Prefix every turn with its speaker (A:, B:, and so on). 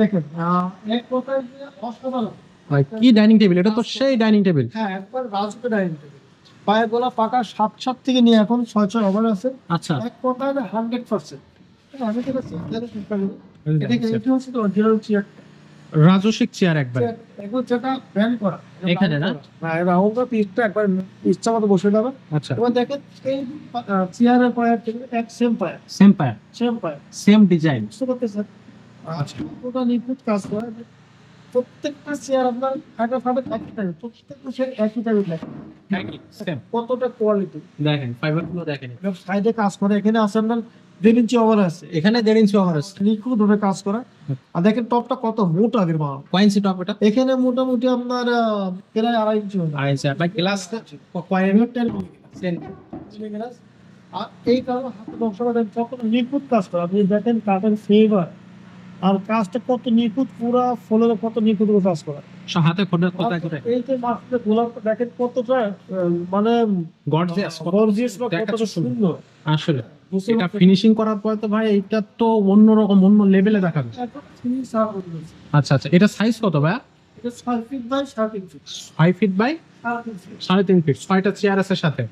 A: দেখেন এক কথায় যে অসাধারণ।
B: ভাই কি ডাইনিং টেবিল এটা তো সেই ডাইনিং টেবিল
A: হ্যাঁ একবার রাজুকে ডাইনিং টেবিল পায়ে গোলা পাকা সাত সাত থেকে নিয়ে এখন ছয় ছয় ওভার আছে।
B: আচ্ছা।
A: এক কথায় হান্ড্রেড পার্সেন্ট আমি যেটা এটা হচ্ছে অরিজিনাল চেয়ার
B: রাজস্বিক চেয়ার একবার।
A: যেটা ব্যান করা
B: এখানে না?
A: হ্যাঁ রাহুল পিসটা একবার ইচ্ছা মতো বসে যাবে
B: আচ্ছা।
A: এবার দেখেন এই চেয়ারের পায়ের এক সেম পায়ে
B: সেম পায়ার
A: সেম পায়ে
B: সেম ডিজাইন
A: বুঝতে পারতেছেন?
B: আচ্ছা।
A: পুরোটা নিখুঁত কাজ করা প্রত্যেকটা চেয়ার আপনার ফাটা ফাটা একই টাইপ প্রত্যেকটা চেয়ার একই কতটা কোয়ালিটি
B: দেখেন ফাইবারগুলো দেখেন
A: সাইডে কাজ করে এখানে আছে আপনার দেড় ইঞ্চি ওভার আছে।
B: এখানে দেড় ইঞ্চি ওভার আছে।
A: নিখুঁত ভাবে কাজ করা। আর দেখেন টপটা কত মোটা আগের মা
B: কয় ইঞ্চি টপ এটা?
A: এখানে মোটামুটি আপনার প্রায় আড়াই ইঞ্চি হবে
B: আড়াই ইঞ্চি ভাই গ্লাস কয়
A: এবার 10 আর এই কারণে হাতে দেখেন কত নিখুঁত কাজ করা আপনি দেখেন কাঠের ফেভার আর কাজটা কত নিখুঁত পুরা ফলের কত নিখুঁত কাজ করা।
B: সব হাতে খোটা কোথায় কোথায়?
A: এই যে মাছটা গোলাপ দেখেন কতটা মানে
B: গর্জিয়াস
A: গর্জিয়াস বা কতটা
B: সুন্দর। আসলে এটা ফিনিশিং করার পরে তো ভাই এটা তো অন্যরকম অন্য লেভেলে
A: দিয়েছে।
B: আচ্ছা আচ্ছা এটা সাইজ কত ভাই
A: এটা ফিট বাই সাড়ে তিন feet
B: five feet by
A: feet
B: সাড়ে তিন ফিট ছয়টা চেয়ার আছে সাথে।